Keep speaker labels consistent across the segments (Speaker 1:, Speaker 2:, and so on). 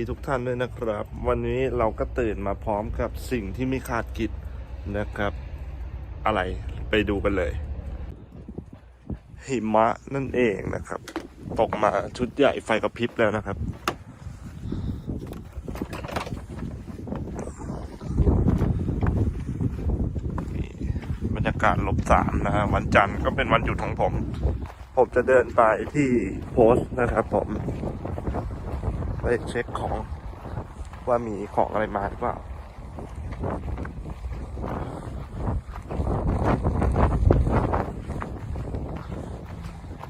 Speaker 1: ดีทุกท่านด้วยนะครับ วันนี้เราก็ตื่นมาพร้อมกับสิ่งที่ไม่คาดคิดนะครับ อะไรไปดูกันเลย หิมะนั่นเองนะครับ ตกมาชุดใหญ่ไฟกระพริบแล้วนะครับบรรยากาศลบสามนะฮะวันจันทร์ก็เป็นวันหยุดของผม ผมจะเดินไปที่โพสต์นะครับผม ไปเช็คของว่ามีของอะไรมาหรือเปล่า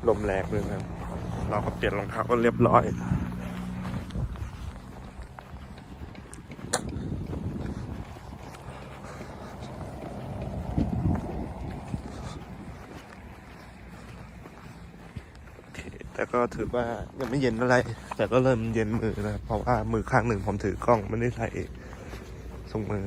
Speaker 1: ลมแรงด้วยนะครับเราก็เปลี่ยนรองเท้าก็เรียบร้อย โอเคแต่ ก็ถือว่ายังไม่เย็นอะไร แต่ก็เริ่มเย็นมือนะเพราะว่ามือข้างหนึ่งผมถือกล้องไม่ได้ใส่ส่งมือ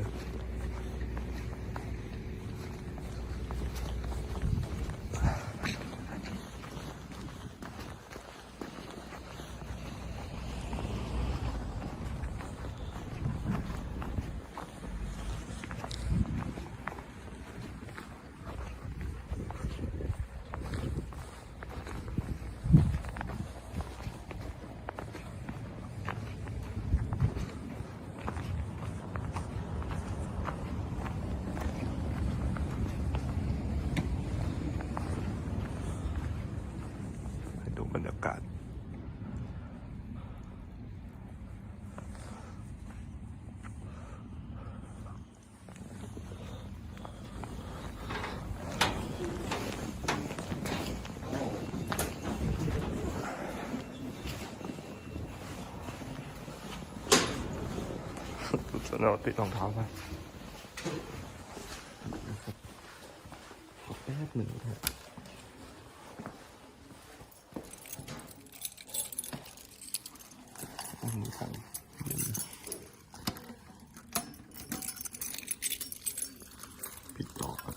Speaker 1: สนอติดรองเท้าไปขอแป๊บหนึ่งครับ อันนี้สั่งเย็นปิดต่อครับ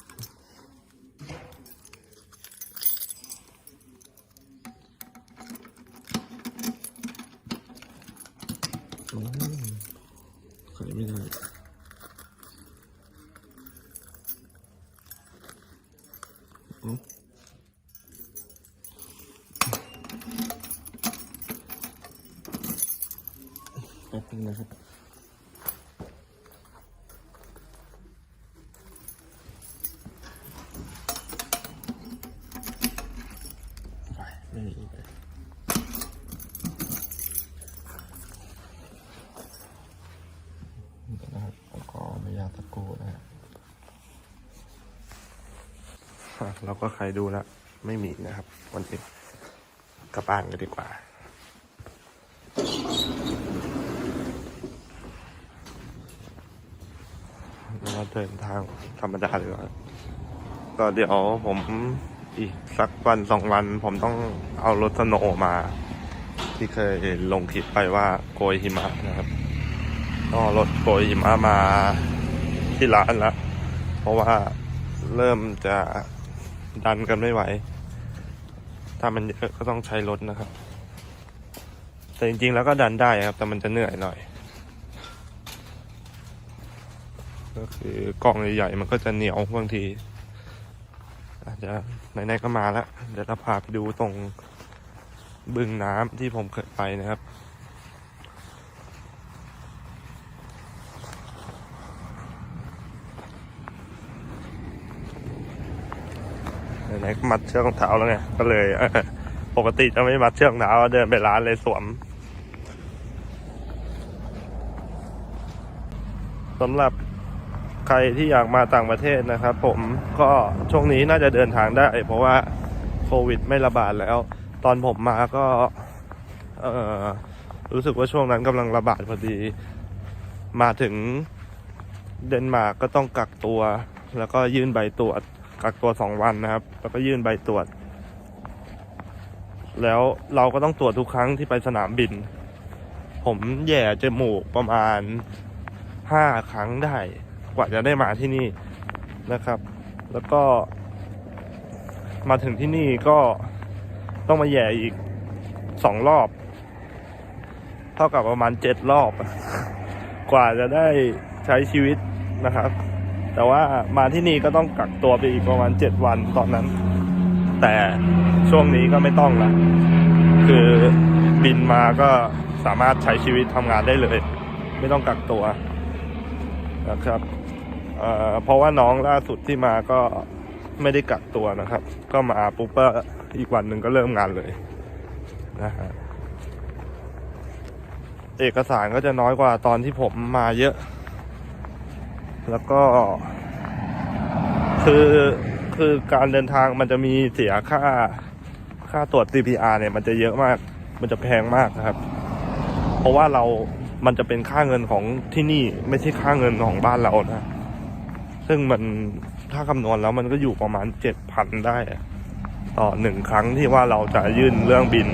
Speaker 1: อืมขายไม่ได้อืมแป๊บนึงนะครับ ไปไม่มีเลยนี่นะครับแล้วก็ไม่ยากตะโกนะฮะ เราก็ใครดูแล้ว ไม่มีนะครับวันนี้กลับบ้านกันดีกว่าแล้วเดินทางธรรมดาเลยว่าก็เดี๋ยวผมอีกสักวันสองวันผมต้องเอารถสโนมา ที่เคยลงคลิปไปว่าโกยหิมะนะครับต้องรถโกยหิมะมาที่ร้านล้วเพราะว่าเริ่มจะ ดันกันไม่ไหว ถ้ามันเยอะก็ต้องใช้รถนะครับ แต่จริงๆแล้วก็ดันได้ครับ แต่มันจะเหนื่อยหน่อย ก็คือกล่องใหญ่ๆมันก็จะเหนียวบางที อาจจะไหนๆก็มาแล้ว เดี๋ยวเราพาไปดูตรงบึงน้ำที่ผมเคยไปนะครับ นมัดเชือกรองเท้าแล้วไงก็เลยปกติจะไม่มัดเชือกรองเท้าเดินไปร้านเลยสวมสำหรับใครที่อยากมาต่างประเทศนะครับ ผมก็ช่วงนี้น่าจะเดินทางได้ เพราะว่าโควิดไม่ระบาดแล้ว ตอนผมมาก็เออรู้สึกว่าช่วงนั้นกำลังระบาดพอดี มาถึงเดนมาร์กก็ต้องกักตัว แล้วก็ยื่นใบตรวจ กักตัวสองวันนะครับ แล้วก็ยื่นใบตรวจ แล้วเราก็ต้องตรวจทุกครั้งที่ไปสนามบิน ผมแย่จมูกประมาณห้าครั้งได้ กว่าจะได้มาที่นี่นะครับ แล้วก็มาถึงที่นี่ก็ต้องมาแย่อีกสองรอบ เท่ากับประมาณเจ็ดรอบ กว่าจะได้ใช้ชีวิตนะครับ แต่ว่ามาที่นี่ก็ต้องกักตัวไปอีกประมาณเจ็ดวันตอนนั้น แต่ช่วงนี้ก็ไม่ต้องละคือบินมาก็สามารถใช้ชีวิตทำงานได้เลย ไม่ต้องกักตัวนะครับเเพราะว่าน้องล่าสุดที่มาก็ไม่ได้กักตัวนะครับ ก็มาปุ๊บก็อีกวันหนึ่งก็เริ่มงานเลยนะฮะเอกสารก็จะน้อยกว่าตอนที่ผมมาเยอะ แล้วก็ คือคือการเดินทางมันจะมีเสียค่าค่าตรวจ CPR เนี่ย มันจะเยอะมาก มันจะแพงมากนะครับ เพราะว่าเรา มันจะเป็นค่าเงินของที่นี่ไม่ใช่ค่าเงินของบ้านเรานะ ซึ่งมันถ้าคำนวณแล้วมันก็อยู่ประมาณเจ็ดพันได้ ต่อหนึ่งครั้งที่ว่าเราจะยื่นเรื่องบิน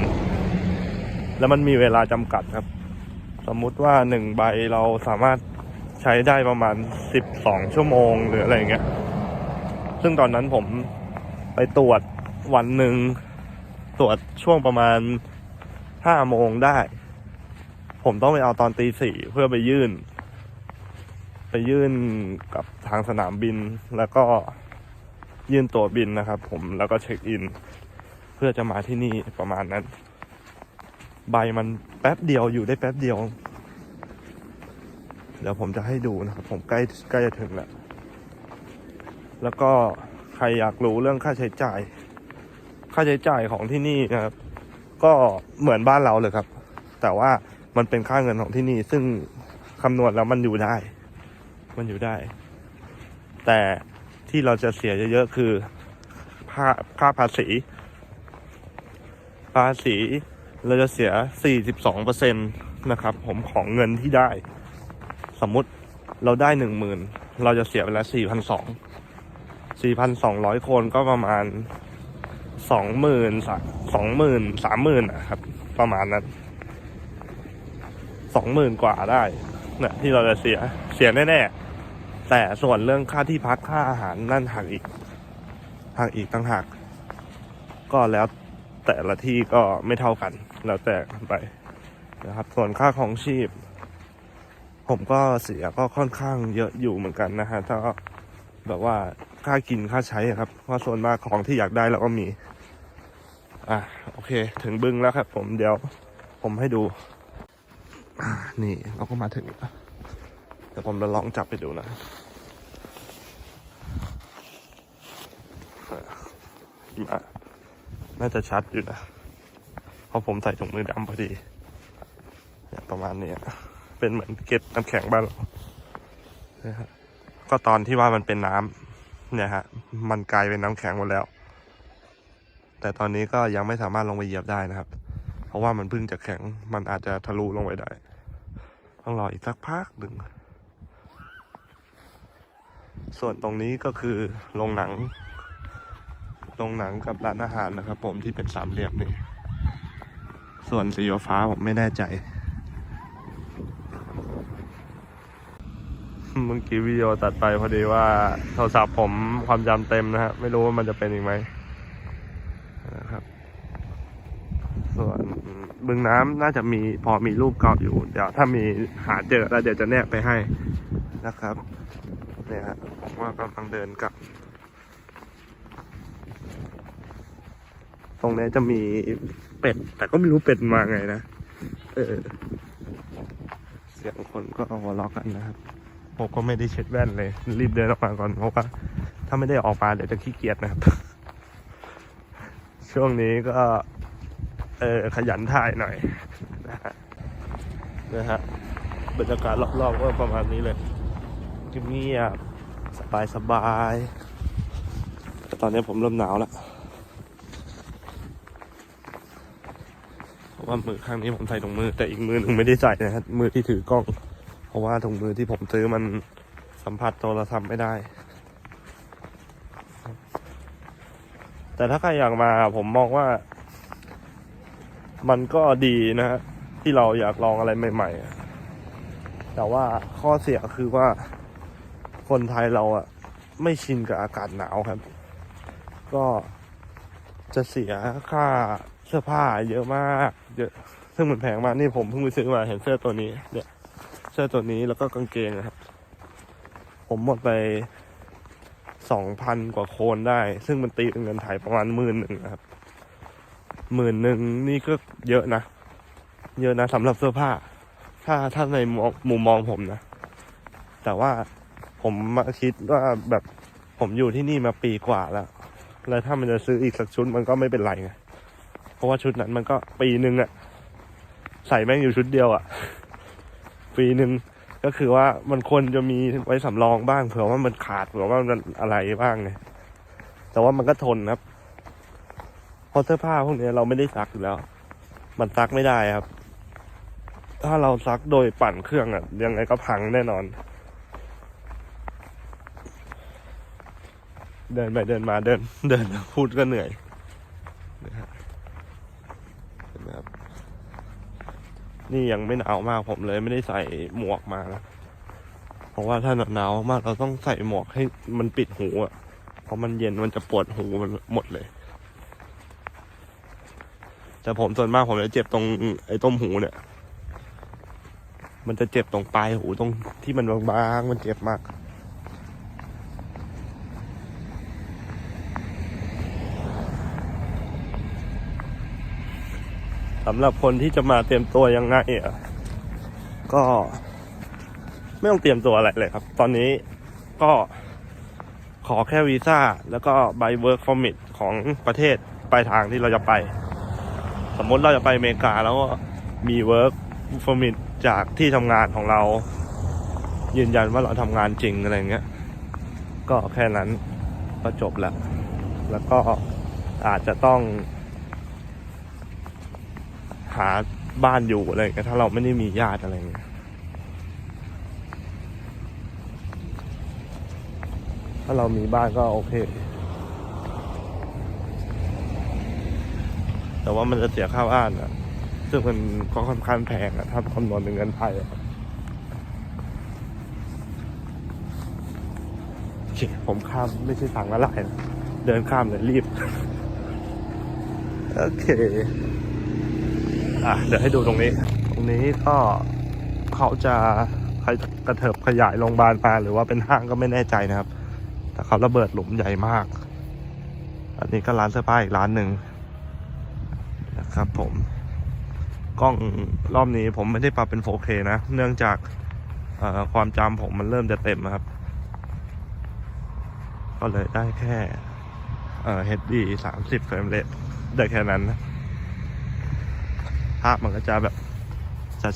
Speaker 1: แล้วมันมีเวลาจำกัดครับ สมมุติว่าหนึ่งใบเราสามารถ ใช้ได้ประมาณสิบสองชั่วโมงหรืออะไรเงี้ย ซึ่งตอนนั้นผมไปตรวจวันหนึ่งตรวจช่วงประมาณห้าโมงได้ ผมต้องไปเอาตอนตีสี่เพื่อไปยื่น ไปยื่นกับทางสนามบินแล้วก็ยื่นตั๋วบินนะครับ ผมแล้วก็เช็คอิน เพื่อจะมาที่นี่ประมาณนั้น ใบมันแป๊บเดียวอยู่ได้แป๊บเดียว เดี๋ยวผมจะให้ดูนะครับ ผมใกล้ใกล้จะถึงแล้ว แล้วก็ใครอยากรู้เรื่องค่าใช้จ่าย ค่าใช้จ่ายของที่นี่นะครับ ก็เหมือนบ้านเราเลยครับ แต่ว่ามันเป็นค่าเงินของที่นี่ ซึ่งคำนวณแล้วมันอยู่ได้ มันอยู่ได้ แต่ที่เราจะเสียเยอะๆคือค่าค่าภาษี ภาษีเราจะเสีย 42เปอร์เซ็นตนะครับ ผมของเงินที่ได้ สมมุติเราได้หนึ่งหมื่นเราจะเสียไปแล้ว4 2 0 0 4,200คนก็ประมาณสองหมื่นสองหมื่นสามหมื่นนะครับ ประมาณนั้นสองหมื่นกว่าได้เนี่ยที่เราจะเสียเสียแน่ๆแต่ส่วนเรื่องค่าที่พักค่าอาหารนั่นหักอีกหักอีกตั้งหักก็แล้วแต่ละที่ก็ไม่เท่ากัน แล้วแต่ไปนะครับ ส่วนค่าของชีพ ผมก็เสียก็ค่อนข้างเยอะอยู่เหมือนกันนะฮะถ้าแบบว่าค่ากินค่าใช้ครับเพราะส่วนมากของที่อยากได้เราก็มี อะโอเค ถึงบึงแล้วครับ ผมเดี๋ยวผมให้ดูนี่เราก็มาถึงแล้วเดี๋ยวผมจะลองจับไปดูนะอะมาน่าจะชัดอยู่นะ เพราะผมใส่ถุงมือดำพอดี ประมาณนี้ เป็นเหมือนเก็บน้ำแข็งบ้านเรานะฮะก็ตอนที่ว่ามันเป็นน้ำเนี่ยฮะ มันกลายเป็นน้ำแข็งหมดแล้ว แต่ตอนนี้ก็ยังไม่สามารถลงไปเหยียบได้นะครับ เพราะว่ามันเพิ่งจะแข็ง มันอาจจะทะลุลงไปได้ ต้องรออีกสักพักหนึ่ง ส่วนตรงนี้ก็คือโรงหนัง โรงหนังกับร้านอาหารนะครับ ผมที่เป็นสามเหลี่ยมนี่ ส่วนสีฟ้าผมไม่แน่ใจ เมื่อกี้วิดีโอตัดไปพอดีว่าโทรศัพท์ผมความจำเต็มนะฮะไม่รู้ว่ามันจะเป็นอีกไหมนะครับ ส่วนบึงน้ำน่าจะมีพอมีรูปเก่าอยู่ เดี๋ยวถ้ามีหาเจอแล้วเดี๋ยวจะแนบไปให้นะครับเนี่ยฮะผมว่ากำลังเดินกลับ ตรงนี้จะมีเป็ด แต่ก็ไม่รู้เป็ดมาไงนะ เออ เสียงคนก็หัวเราะกันนะครับ ผมก็ไม่ได้เช็ดแว่นเลย รีบเดินออกมาก่อนเพราะว่าถ้าไม่ได้ออกมาเดี๋ยวจะขี้เกียจนะครับ ช่วงนี้ก็ เออขยันถ่ายหน่อยนะฮะนะฮะบรรยากาศรอบๆก็ประมาณนี้เลยเงียบสบายสบายๆแต่ตอนนี้ผมเริ่มหนาวแล้วเพราะว่ามือข้างนี้ผมใส่ถุงมือ แต่อีกมือหนึ่งไม่ได้ใส่นะครับมือที่ถือกล้อง เพราะว่าถุงมือที่ผมซื้อมันสัมผัสโทรศัพท์ไม่ได้ แต่ถ้าใครอยากมาผมมองว่า มันก็ดีนะฮะที่เราอยากลองอะไรใหม่ ๆ แต่ว่าข้อเสียคือว่าคนไทยเราอะไม่ชินกับอากาศหนาวครับ ก็จะเสียค่าเสื้อผ้าเยอะมาก เยอะ ซึ่งมันแพงมาก นี่ผมเพิ่งไปซื้อมาเห็นเสื้อตัวนี้เนี่ย เสื้อตัวนี้แล้วก็กางเกงนะครับ ผมหมดไปสองพันกว่าโคนได้ ซึ่งมันตีเป็นเงินไทยประมาณหมื่นหนึ่งครับหมื่นหนึ่งนี่ก็เยอะนะ เยอะนะสำหรับเสื้อผ้า ถ้าถ้าในมุมมองผมนะ แต่ว่าผมมาคิดว่าแบบผมอยู่ที่นี่มาปีกว่าแล้ว แล้วถ้ามันจะซื้ออีกสักชุดมันก็ไม่เป็นไรไง เพราะว่าชุดนั้นมันก็ปีหนึ่งอะใส่แม่งอยู่ชุดเดียวอะ ปีหนึ่งก็คือว่ามันควรจะมีไว้สำรองบ้างเผื่อว่ามันขาดเผื่อว่ามันอะไรบ้างไงแต่ว่ามันก็ทนครับเพราะเสื้อผ้าพวกนี้เราไม่ได้ซักอยู่แล้ว มันซักไม่ได้ครับ ถ้าเราซักโดยปั่นเครื่องอะยังไงก็พังแน่นอน เดินไปเดินมาเดิน เดินพูดก็เหนื่อยนะฮะเห็นไหมครับ นี่ยังไม่หนาวมากผมเลยไม่ได้ใส่หมวกมานะเพราะว่าถ้าหนาวมากเราต้องใส่หมวกให้มันปิดหูอะเพราะมันเย็นมันจะปวดหูมันหมดเลย แต่ผมส่วนมากผมจะเจ็บตรงไอ้ต้มหูเนี่ย มันจะเจ็บตรงปลายหูตรงที่มันบางๆมันเจ็บมาก สำหรับคนที่จะมาเตรียมตัวยังไงอะก็ไม่ต้องเตรียมตัวอะไรเลยครับ ตอนนี้ก็ขอแค่วีซ่าแล้วก็ใบเวิร์กฟอร์มิตของประเทศปลายทางที่เราจะไป สมมติเราจะไปอเมริกาแล้วก็มีเวิร์กฟอร์มิตจากที่ทำงานของเรา ยืนยันว่าเราทำงานจริงอะไรเงี้ย ก็แค่นั้นก็จบแล้ว แล้วก็อาจจะต้อง หาบ้านอยู่อะไรอย่างเงี้ยถ้าเราไม่ได้มีญาติอะไรเงี้ยถ้าเรามีบ้านก็โอเค แต่ว่ามันจะเสียค่าบ้านอะซึ่งมันก็ค่อนข้างแพงอะถ้าคำนวณเป็นเงินไทยอะโอเคผมข้ามไม่ใช่ทางละลายนะเดินข้ามเลยรีบ โอเค อะเดี๋ยวให้ดูตรงนี้ ตรงนี้ก็เขาจะกระเถิบขยายโรงพยาบาลมาหรือว่าเป็นห้างก็ไม่แน่ใจนะครับ แต่เขาระเบิดหลุมใหญ่มาก อันนี้ก็ร้านเสื้อผ้าอีกร้านหนึ่งนะครับผมกล้องรอบนี้ผมไม่ได้ปรับเป็น 4K นะ เนื่องจากความจำผมมันเริ่มจะเต็มนะครับ ก็เลยได้แค่เอ่อ HD 30 เฟรมเรทได้แค่นั้นนะ ภาพมันก็จะแบบ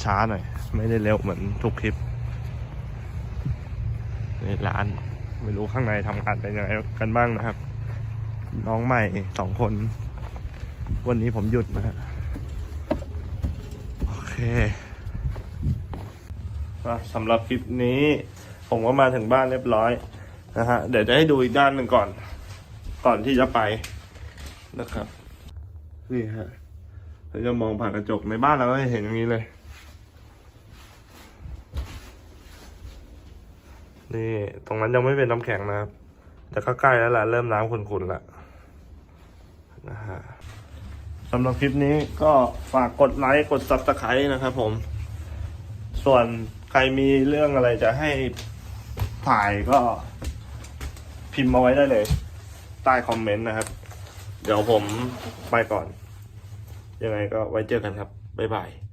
Speaker 1: ช้าๆหน่อย ไม่ได้เร็วเหมือนทุกคลิปในร้าน ไม่รู้ข้างในทำงานเป็นยังไงกันบ้างนะครับ น้องใหม่สองคน วันนี้ผมหยุดนะฮะโอเคสำหรับคลิปนี้ ผมก็มาถึงบ้านเรียบร้อยนะฮะเดี๋ยวจะให้ดูอีกด้านหนึ่งก่อน ก่อนที่จะไปนะครับ นี่ฮะ เราจะมองผ่านกระจกในบ้านเราก็จะเห็นอย่างนี้เลย นี่ตรงนั้นยังไม่เป็นน้ำแข็งนะครับ แต่ก็ใกล้แล้วแหละเริ่มน้ำขุ่นๆแล้วนะฮะสำหรับคลิปนี้ก็ฝากกดไลค์กด subscribe นะครับผม ส่วนใครมีเรื่องอะไรจะให้ถ่ายก็พิมพ์มาไว้ได้เลย ใต้คอมเมนต์นะครับ เดี๋ยวผมไปก่อน ยังไงก็ไว้เจอกันครับ บ๊ายบาย